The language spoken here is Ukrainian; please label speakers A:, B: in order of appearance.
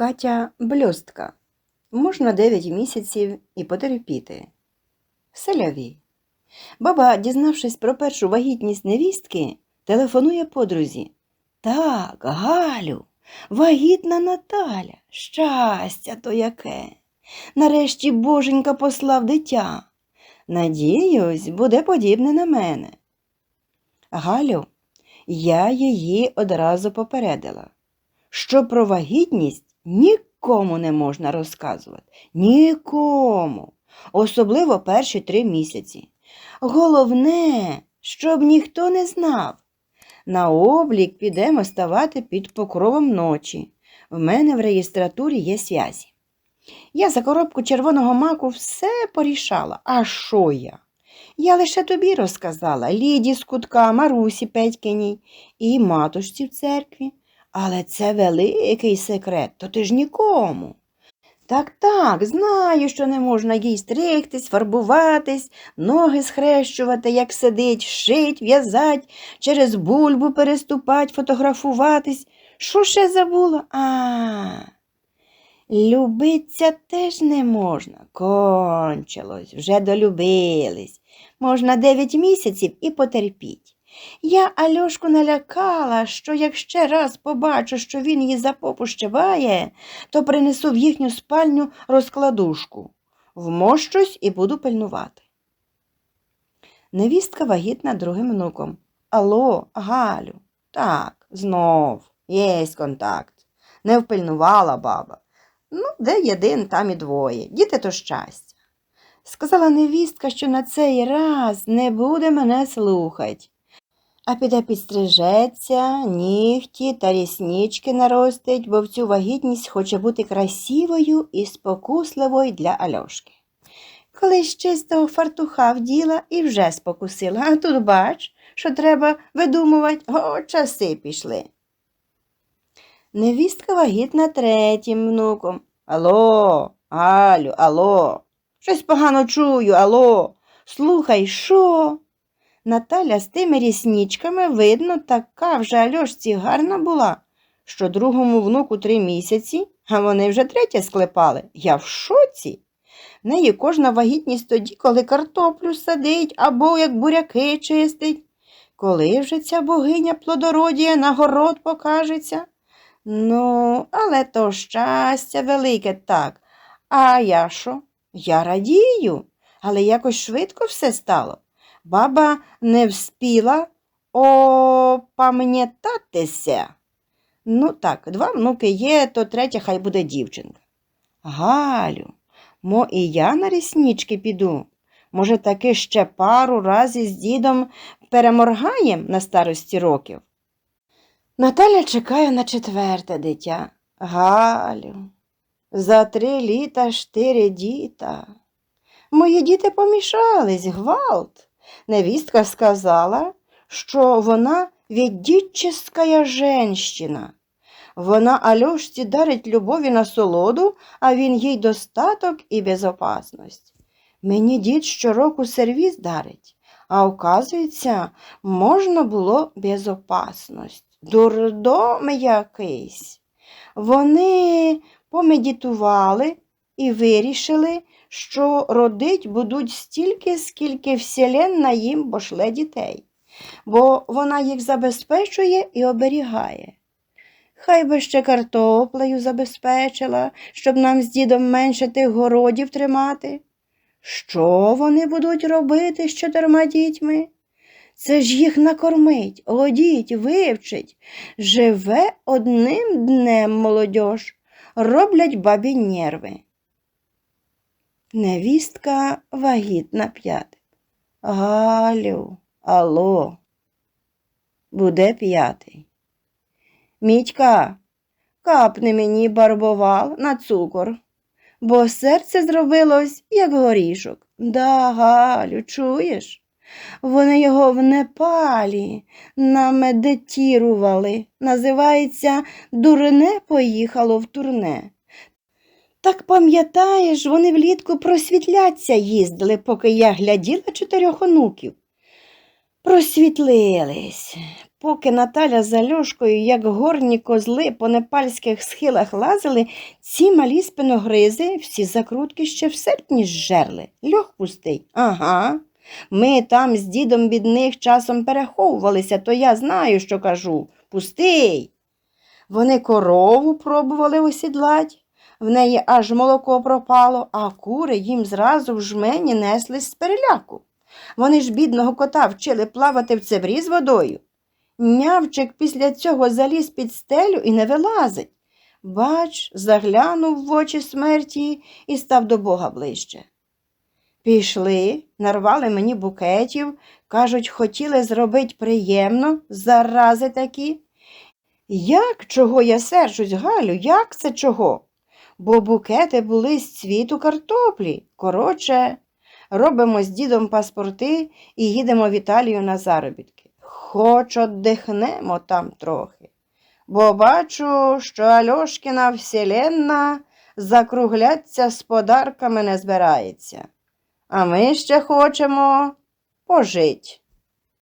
A: Катя бльостка. Можна 9 місяців і потерпіти. Селяві. Баба, дізнавшись про першу вагітність невістки, телефонує подрузі. Так, Галю, вагітна Наталя, щастя то яке. Нарешті боженька послав дитя. Надіюсь, буде подібне на мене. Галю, я її одразу попередила, що про вагітність нікому не можна розказувати. Нікому. Особливо перші три місяці. Головне, щоб ніхто не знав. На облік підемо ставати під покровом ночі. В мене в реєстратурі є связі. Я за коробку червоного маку все порішала. А що я? Я лише тобі розказала Ліді з кутка, Марусі Петькиній і матушці в церкві. Але це великий секрет, то ти ж нікому. Так, так, знаю, що не можна їй стригтись, фарбуватись, ноги схрещувати, як сидить, шить, в'язать, через бульбу переступать, фотографуватись. Що ще забула? А. Любиться теж не можна. Кончилось, вже долюбились. Можна дев'ять місяців і потерпіть. Я Альошку налякала, що як ще раз побачу, що він її за попу щеває, то принесу в їхню спальню розкладушку, вмощусь і буду пильнувати. Невістка вагітна другим внуком. Алло, Галю, так, знов, єсть контакт. Не впильнувала баба. Ну, де єдин, там і двоє. Діти то щастя. Сказала невістка, що на цей раз не буде мене слухать, а піде підстрижеться, нігті та ріснички наростить, бо в цю вагітність хоче бути красивою і спокусливою для Альошки. Колись чистого фартуха вділа і вже спокусила, а тут бач, що треба видумувати, о, часи пішли. Невістка вагітна третім внуком. Алло, Галю, алло, щось погано чую, алло. Слухай, що? Наталя з тими ріснічками, видно, така вже Альошці гарна була, що другому внуку три місяці, а вони вже третє склепали. Я в шоці. Неї кожна вагітність тоді, коли картоплю садить або як буряки чистить. Коли вже ця богиня плодородія на город покажеться? Ну, але то щастя велике так. А я що? Я радію, але якось швидко все стало. Баба не вспіла опам'ятатися. Ну так, два внуки є, то третя хай буде дівчинка. Галю, мо і я на ріснічки піду. Може, таки ще пару разів з дідом переморгаєм на старості років. Наталя чекає на четверте дитя. Галю, за три літа чотири діта. Мої діти помішались, гвалт. Невістка сказала, що вона віддітческая женщина. Вона Альошці дарить любові насолоду, а він їй достаток і безопасність. Мені дід щороку сервіз дарить, а оказується, можна було безопасність. Дурдом якийсь. Вони помедитували і вирішили, що родить будуть стільки, скільки вселенна їм пошле дітей, бо вона їх забезпечує і оберігає. Хай би ще картоплею забезпечила, щоб нам з дідом менше тих городів тримати. Що вони будуть робити з чотирма дітьми? Це ж їх накормить, одіть, вивчить. Живе одним днем молодьож, роблять бабі нерви. Невістка вагітна п'ятим. Галю, алло, буде п'ятий. Мітька, капни мені барбовал на цукор, бо серце зробилось, як горішок. Да, Галю, чуєш? Вони його в Непалі намедитірували. Називається Дурне поїхало в турне. Так пам'ятаєш, вони влітку просвітляться їздили, поки я гляділа чотирьох онуків. Просвітлились, Поки Наталя з Альошкою, як горні козли по непальських схилах лазили, ці малі спиногризи всі закрутки ще в серпні зжерли. Льох пустий. Ага. Ми там з дідом від них часом переховувалися, то я знаю, що кажу. Пустий. Вони корову пробували осідлать, в неї аж молоко пропало, а кури їм зразу в жмені неслись з переляку. Вони ж бідного кота вчили плавати в цебрі з водою. Нявчик після цього заліз під стелю і не вилазить. Бач, заглянув в очі смерті і став до Бога ближче. Пішли, нарвали мені букетів, кажуть, хотіли зробити приємно, зарази такі. Як чого я сержусь, Галю, як це чого? Бо букети були з цвіту картоплі. Коротше, робимо з дідом паспорти і їдемо в Італію на заробітки. Хоч оддихнемо там трохи. Бо бачу, що Альошкіна вселенна закругляться з подарками не збирається. А ми ще хочемо пожить.